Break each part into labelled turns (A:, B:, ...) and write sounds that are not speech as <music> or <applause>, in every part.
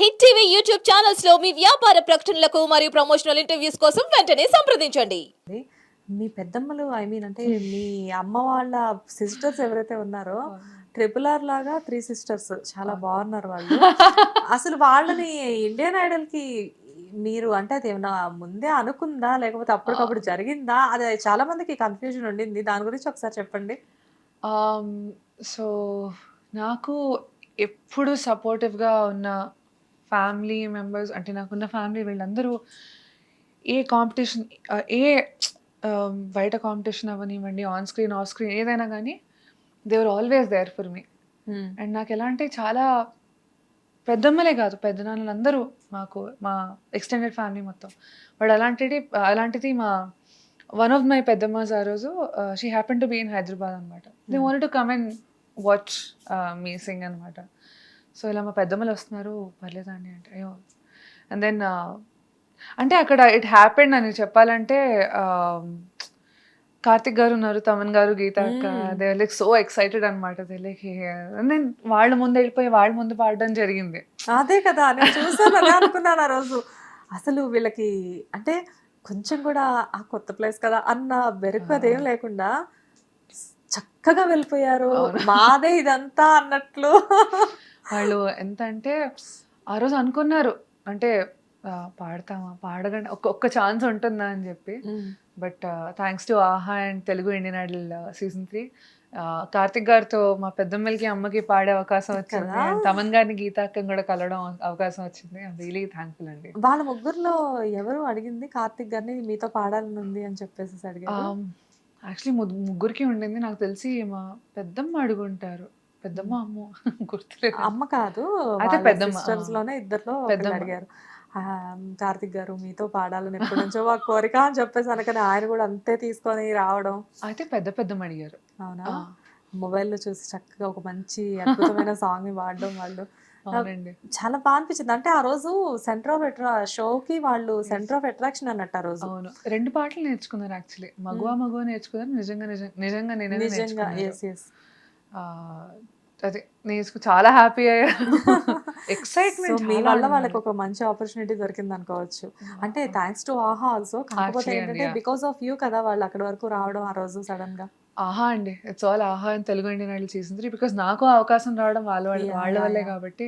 A: Hit TV YouTube ఛానల్స్లో మీ వ్యాపార ప్రకటనలకు మరియు ప్రమోషనల్ ఇంటర్వ్యూస్ కోసం వెంటనే సంప్రదించండి.
B: మీ పెద్దమ్మలు ఐ మీన్ అంటే మీ అమ్మ వాళ్ళ సిస్టర్స్ ఎవరైతే ఉన్నారో ట్రిపుల్ ఆర్ లాగా త్రీ సిస్టర్స్ చాలా బాగున్నారు వాళ్ళు. అసలు వాళ్ళని ఇండియన్ ఐడల్కి మీరు అంటే అది ఏమన్నా ముందే అనుకుందా? లేకపోతే అప్పటికప్పుడు జరిగిందా? అది చాలా మందికి కన్ఫ్యూజన్ ఉండింది. దాని గురించి ఒకసారి చెప్పండి.
C: సో నాకు ఎప్పుడు సపోర్టివ్గా ఉన్న ఫ్యామిలీ మెంబర్స్ అంటే నాకున్న ఫ్యామిలీ వీళ్ళందరూ ఏ కాంపిటీషన్ ఏ బయట కాంపిటీషన్ అవ్వనివ్వండి ఆన్ స్క్రీన్ ఆఫ్ స్క్రీన్ ఏదైనా కానీ they're always there for me and నాకు ఎలా అంటే చాలా పెద్దమ్మలే కాదు పెద్దనాన్నలు అందరూ మాకు మా ఎక్స్టెండెడ్ ఫ్యామిలీ మొత్తం. వాడు అలాంటిది అలాంటిది మా వన్ ఆఫ్ మై పెద్దమ్మాస్ ఆ రోజు she happen to be in Hyderabad అనమాట they want to come and watch me sing అనమాట సో ఇలా మా పెద్దమ్మలు వస్తున్నారు పర్లేదండి అంటే అయ్యో. అండ్ దెన్ అంటే అక్కడ ఇట్ హ్యాపెండ్ అని చెప్పాలంటే um, కార్తిక్ గారు ఉన్నారు తమన్ గారు గీత అక్క దే లైక్ సో ఎక్సైటెడ్ అనమాట దే లైక్ దెన్ వాళ్ళ ముందు వెళ్ళిపోయి వాళ్ళ ముందు పాడడం జరిగింది.
B: అదే కదా నేను చూసాను అదే అనుకున్నాను ఆ రోజు. అసలు వీళ్ళకి అంటే కొంచెం కూడా ఆ కొత్త ప్లేస్ కదా అన్న బెరుకు అదేం లేకుండా చక్కగా వెళ్ళిపోయారు. మాదే ఇదంతా అన్నట్లు.
C: వాళ్ళు ఎంత అంటే ఆ రోజు అనుకున్నారు. అంటే పాడతామా? పాడగండి. ఒక్క ఒక్క ఛాన్స్ ఉంటుందా? అని చెప్పి. But thanks to Aha and Telugu Indian Idol season three. Karthik గారితో మా పెద్దమ్మలకి అమ్మకి పాడే అవకాశం వచ్చింది. తమన్ గారిని గీతాక్కని కూడా కలవడం అవకాశం వచ్చింది. రియలీ థ్యాంక్ఫుల్ అండి.
B: వాళ్ళ ముగ్గురులో ఎవరు అడిగింది కార్తిక్ గారిని మీతో పాడాలని ఉంది అని చెప్పేసి అడిగారు?
C: యాక్చువల్లీ ముగ్గురికి ఉండింది. నాకు తెలిసి మా పెద్దమ్మ అడుగుంటారు. పెద్దమ్మ అమ్మ <laughs> గుర్తులేదు.
B: అమ్మ కాదు
C: అయితే ఆ.
B: లోనే ఇద్దరులో
C: పెద్దమ్మ.
B: ఒకళ్ళు అడిగారు కార్తిక్ గారు మీతో పాడాలని ఎప్పటి నుంచో మా కోరిక అని చెప్పేసి అనకనే ఆయన కూడా అంతే తీసుకొని రావడం.
C: అయితే పెద్ద పెద్దమ్మ అడిగారు.
B: అవునా? మొబైల్లో చూసి చక్కగా ఒక మంచి అద్భుతమైన సాంగ్ని వాడడం వాళ్ళు. <laughs> చాలా బాగా అనిపించింది. అంటే ఆ రోజు సెంటర్ ఆఫ్ అట్రా షోకి వాళ్ళు సెంటర్ ఆఫ్ అట్రాక్షన్ అన్నట్టు ఆ రోజు.
C: అవును. రెండు పాటలు నేర్చుకున్నారు యాక్చువల్లీ మగువ మగువ నేర్చుకున్నారు నిజంగా నిజం- నిజంగా నేనే
B: నిజంగా
C: అదే నేర్చుకు చాలా హ్యాపీ అయ్యా. <laughs>
B: సో
C: ఎక్సైట్మెంట్
B: మీ వల్ల వాళ్ళకి ఒక మంచి ఆపర్చునిటీ దొరికింది అనుకోవచ్చు. అంటే థ్యాంక్స్ టు ఆహా ఆల్సో కాకపోతే ఏంటంటే. బికాస్ ఆఫ్ యూ కదా వాళ్ళు అక్కడి వరకు రావడం ఆ రోజు సడన్గా.
C: ఆహా అండి ఇట్స్ ఆల్ ఆహా అని Telugu Indian Idol season three because నాకు అవకాశం రావడం వాళ్ళ వాళ్ళ వల్లే. కాబట్టి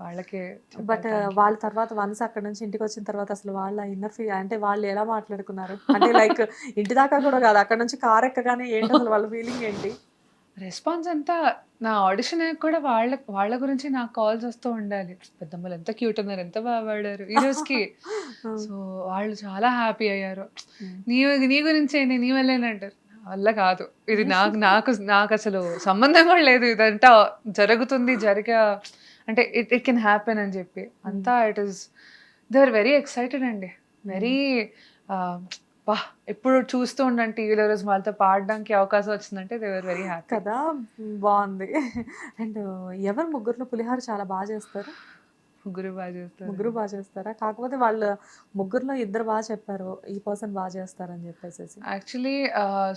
C: వాళ్ళకే
B: బట్ వాళ్ళ తర్వాత వన్స్ అక్కడ నుంచి ఇంటికి వచ్చిన తర్వాత అసలు వాళ్ళ ఇన్నర్ ఫీ అంటే వాళ్ళు ఎలా మాట్లాడుకున్నారు? అంటే లైక్ ఇంటి దాకా కూడా కాదు అక్కడ నుంచి కార్ ఎక్కగానే ఏంటి అసలు వాళ్ళ ఫీలింగ్ ఏంటి?
C: రెస్పాన్స్ అంతా నా ఆడిషన్ కూడా వాళ్ళ వాళ్ళ గురించి నాకు కాల్స్ వస్తూ ఉండాలి. పెద్దమ్మలు ఎంత క్యూట్ ఉన్నారు ఎంత బాగా పాడారు ఈ రోజుకి. <laughs> సో వాళ్ళు చాలా హ్యాపీ అయ్యారు. నీ నీ గురించి ఏంటి? నీ నా వల్ల కాదు. ఇది నాకు <laughs> నాకు నాకు అసలు సంబంధం కూడా లేదు. ఇదంతా జరుగుతుంది జరిగా అంటే ఇట్ ఇట్ కెన్ హ్యాపెన్ అని చెప్పి. అంతా it is they are very excited అండి. వెరీ బా ఎప్పుడు చూస్తూ ఉండండి టీవీలో రోజు వాళ్ళతో పాడడానికి అవకాశం వచ్చిందంటే దే ఆర్ వెరీ హ్యాపీ
B: కదా? బాగుంది. అండ్ ఎవరు ముగ్గురులో పులిహోర చాలా బాగా చేస్తారు?
C: ముగ్గురు బాగా చేస్తారు.
B: ముగ్గురు బాగా చేస్తారా? కాకపోతే వాళ్ళు ముగ్గురులో ఇద్దరు బాగా చెప్పారు ఈ పర్సన్ బాగా చేస్తారని చెప్పేసి
C: యాక్చువల్లీ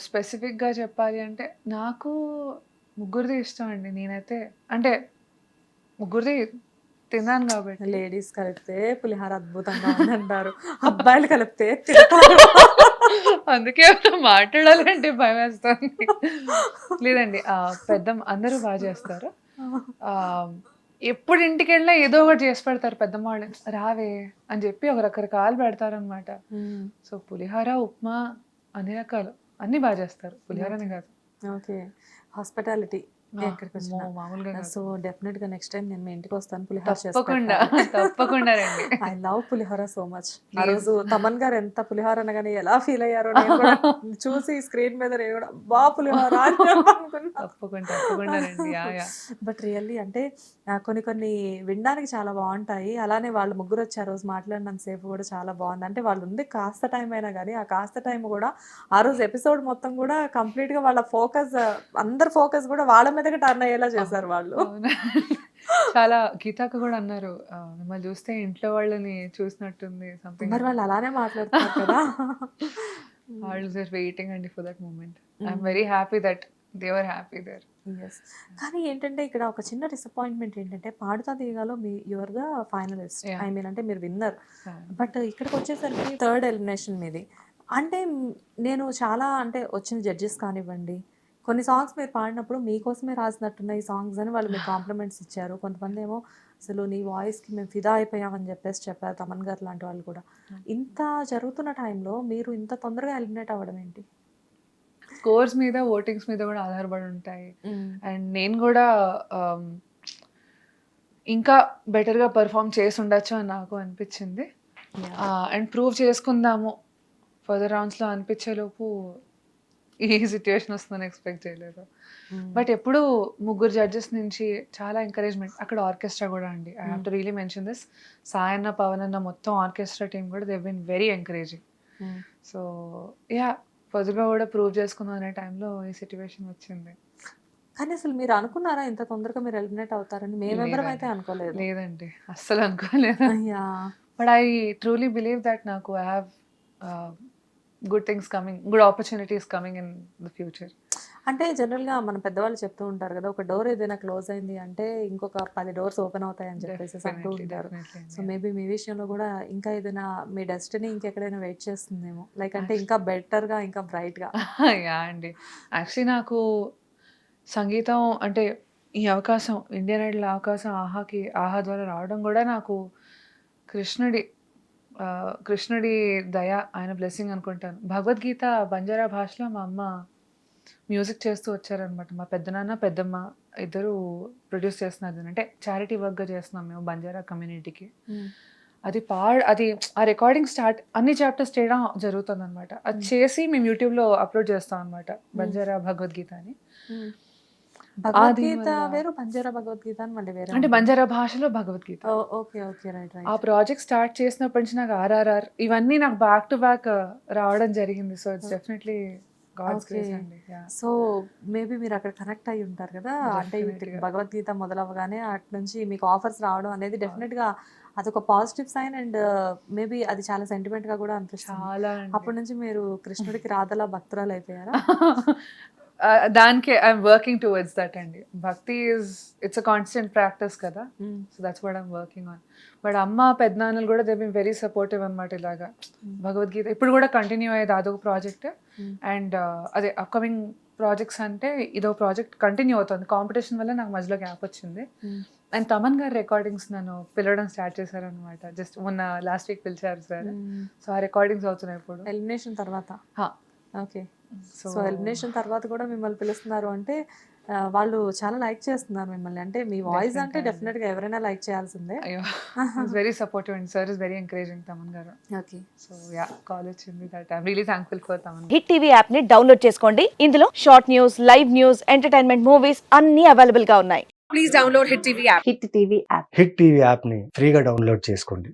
C: స్పెసిఫిక్గా చెప్పాలి అంటే నాకు ముగ్గురిది ఇష్టం అండి. నేనైతే అంటే ముగ్గురిది తిన్నాను కాబట్టి.
B: లేడీస్ కలిపితే పులిహోర అద్భుతంగా అంటారు అబ్బాయిలు కలిపితే తిడతారు
C: అందుకే మాట్లాడాలంటే భయం వేస్తుంది. లేదండి పెద్ద అందరూ బాగా చేస్తారు. ఆ, ఎప్పుడు ఇంటికి వెళ్ళినా ఏదో ఒకటి చేసి పెడతారు పెద్దమ్మ వాళ్ళు. రావే అని చెప్పి ఒక రకరకాలు పెడతారు అనమాట సో పులిహోర ఉప్మా అన్ని రకాలు. అన్ని బాగా చేస్తారు. పులిహోరనే కాదు.
B: ఓకే. హాస్పిటాలిటీ.
C: మామూలుగా.
B: సో డెఫినెట్గా నెక్స్ట్ టైం నేను మీ ఇంటికి వస్తాను పులిహోర
C: తప్పకుండా. <laughs> తప్పకుండా రండి.
B: I love pulihora so much ఆ రోజు తమన్ గారు ఎంత పులిహోర అనగానే ఎలా ఫీల్ అయ్యారో <laughs> చూసి స్క్రీన్ మీద నేను కూడా బా పులిహోర <laughs>
C: తప్పకుండా తప్పకుండా రండి.
B: బట్ రియల్లీ అంటే కొన్ని కొన్ని వినడానికి చాలా బాగుంటాయి. అలానే వాళ్ళు ముగ్గురు వచ్చి ఆ రోజు మాట్లాడినంత సేపు కూడా చాలా బాగుంది. అంటే వాళ్ళు ఉంది కాస్త టైం అయినా కానీ ఆ కాస్త టైం కూడా ఆ రోజు ఎపిసోడ్ మొత్తం కూడా కంప్లీట్గా వాళ్ళ ఫోకస్ అందరి ఫోకస్ కూడా వాళ్ళ మీదకి టర్న్ అయ్యేలా చేశారు వాళ్ళు?
C: చాలా గీతాక కూడా అన్నారు మిమ్మల్ని చూస్తే ఇంట్లో వాళ్ళని చూసినట్టుంది సంథింగ్
B: మరి వాళ్ళు అలానే మాట్లాడుతున్నారు కదా. <laughs>
C: వాళ్ళు సార్ వెయిటింగ్ అండి for that moment I'm very happy that they're happy there
B: yes కానీ ఏంటంటే ఇక్కడ ఒక చిన్న డిసప్పాయింట్మెంట్ ఏంటంటే పాడుతా తీయగాలో మీ your the finalist. I mean అంటే మీరు విన్నర్ బట్ ఇక్కడికి వచ్చేసరికి థర్డ్ ఎలిమినేషన్ మీది. అంటే నేను చాలా అంటే వచ్చిన జడ్జెస్ కానివ్వండి కొన్ని సాంగ్స్ మీరు పాడినప్పుడు మీకోసమే రాసినట్టున్న ఈ సాంగ్స్ అని వాళ్ళు మీకు కాంప్లిమెంట్స్ ఇచ్చారు. కొంతమంది ఏమో అసలు నీ వాయిస్కి మేము ఫిదా అయిపోయామని చెప్పేసి చెప్పారు తమన్ గారు లాంటి వాళ్ళు కూడా. ఇంత జరుగుతున్న టైంలో మీరు ఇంత తొందరగా ఎలిమినేట్ అవ్వడం ఏంటి?
C: స్కోర్స్ మీద ఓటింగ్స్ మీద కూడా ఆధారపడి ఉంటాయి. అండ్ నేను కూడా ఇంకా బెటర్గా పర్ఫామ్ చేసి ఉండొచ్చు అని నాకు అనిపించింది. అండ్ ప్రూవ్ చేసుకుందాము. ఫర్దర్ రౌండ్స్లో అనిపించేలోపు ఈ సిచ్యువేషన్ వస్తుందని ఎక్స్పెక్ట్ చేయలేదు. బట్ ఎప్పుడు ముగ్గురు జడ్జెస్ నుంచి చాలా ఎంకరేజ్మెంట్ అక్కడ ఆర్కెస్ట్రా కూడా అండి. I have to really mention this Sayanna Pavan అన్న మొత్తం ఆర్కెస్ట్రా టీం కూడా they been very encouraging so yeah ఫర్దర్గా కూడా ప్రూవ్ చేసుకుందాం అనే టైంలో ఈ సిచ్యువేషన్ వచ్చింది.
B: కానీ అసలు మీరు అనుకున్నారా ఇంత తొందరగా మీరు ఎలిమినేట్ అవుతారని? మేమెవరం అయితే. అనుకోలేదు.
C: లేదండి. అస్సలు అనుకోలేదు. But I truly believe that నాకు I have good things coming good opportunities coming in the future
B: అంటే జనరల్గా మన పెద్దవాళ్ళు చెప్తూ ఉంటారు కదా ఒక డోర్ ఏదైనా క్లోజ్ అయింది అంటే ఇంకొక పది డోర్స్ ఓపెన్ అవుతాయి అని చెప్పేసి అంటూ ఉంటారు. సో మేబీ మీ విషయంలో కూడా ఇంకా ఏదైనా మీ డెస్టినీ ఇంకెక్కడైనా వెయిట్ చేస్తుందేమో. లైక్ అంటే <laughs> ఇంకా బెటర్గా ఇంకా బ్రైట్గా. <laughs>
C: యా అండి. యాక్చువల్లీ నాకు సంగీతం అంటే ఈ అవకాశం ఇండియన్ ఐడల్ అవకాశం ఆహాకి ఆహా ద్వారా రావడం కూడా నాకు కృష్ణుడి కృష్ణుడి దయ ఆయన బ్లెస్సింగ్ అనుకుంటాను. భగవద్గీత బంజారా భాషలో మా అమ్మ మ్యూజిక్ చేస్తూ వచ్చారనమాట మా పెద్దనాన్న పెద్దమ్మ ఇద్దరు ప్రొడ్యూస్ చేస్తున్నారు. అంటే చారిటీ వర్క్గా చేస్తున్నాం మేము బంజారా కమ్యూనిటీకి అది పాడ్ అది ఆ రికార్డింగ్ స్టార్ట్ అన్ని చాప్టర్స్ చేయడం జరుగుతుంది అనమాట అది చేసి మేము యూట్యూబ్లో అప్లోడ్ చేస్తాం అనమాట బంజారా భగవద్గీత అని.
B: భగవద్గీత వేరు బంజారా భగవద్గీత అని మళ్ళీ వేరే
C: అంటే బంజారా భాషలో భగవద్గీత.
B: ఓకే ఓకే రైట్
C: ఆ
B: రైట్
C: ప్రాజెక్ట్ స్టార్ట్ చేసినప్పటి నుంచి నాకు ఆర్ఆర్ఆర్ ఇవన్నీ నాకు బ్యాక్ టు బ్యాక్ రావడం జరిగింది. So it's definitely.
B: So maybe మీరు అక్కడ కనెక్ట్ అయి ఉంటారు కదా? అంటే. భగవద్గీత మొదలవగానే అటు నుంచి మీకు ఆఫర్స్ రావడం అనేది డెఫినెట్గా అదొక పాజిటివ్ సైన్ అండ్ మేబీ అది చాలా సెంటిమెంట్గా కూడా అనిపిస్తుంది. అప్పటి నుంచి మీరు కృష్ణుడికి రాధలా భక్తురాలు అయిపోయారా?
C: ఆ, <laughs> దానికి ఐఎమ్ వర్కింగ్ టువర్డ్స్ దట్ అండి. Bhakti is it's a constant practice కదా. So that's what I'm working on but అమ్మ పెద్దనాన్నలు కూడా దే బీన్ వెరీ సపోర్టివ్ అనమాట ఇలాగా. భగవద్గీత ఇప్పుడు కూడా కంటిన్యూ అయ్యేది అదొక ప్రాజెక్ట్ అండ్ అదే అప్కమింగ్ ప్రాజెక్ట్స్ అంటే ఇదో ప్రాజెక్ట్ కంటిన్యూ అవుతుంది. కాంపిటీషన్ వల్ల నాకు మధ్యలో గ్యాప్ వచ్చింది. అండ్ తమన్ గారి రికార్డింగ్స్ నన్ను పిలవడం స్టార్ట్ చేశారనమాట జస్ట్ మొన్న లాస్ట్ వీక్ పిలిచారు సార్. సో ఆ రికార్డింగ్స్ అవుతున్నాయి ఇప్పుడు.
B: ఎలిమినేషన్ తర్వాత?
C: హా.
B: ఓకే
C: సో
B: సో ఎలిమినేషన్ తర్వాత కూడా మిమ్మల్ని పిలుస్తున్నారు అంటే వాళ్ళు చాలా లైక్ చేస్తున్నారు మిమ్మల్ని. అంటే మీ వాయిస్ అంటే. డెఫినెట్గా ఎవరైనా లైక్ చేయాల్సిందే.
C: అయ్యో very supportive and sir is very encouraging Thaman garu.
B: Okay.
C: So yeah call వచ్చింది that I'm really thankful for Thaman
D: hit TV యాప్ని డౌన్లోడ్ చేసుకోండి. ఇందులో short news live news entertainment movies అన్ని అవైలబుల్గా ఉన్నాయి.
E: హిట్ టీవీ యాప్ని ఫ్రీగా డౌన్లోడ్ చేసుకోండి.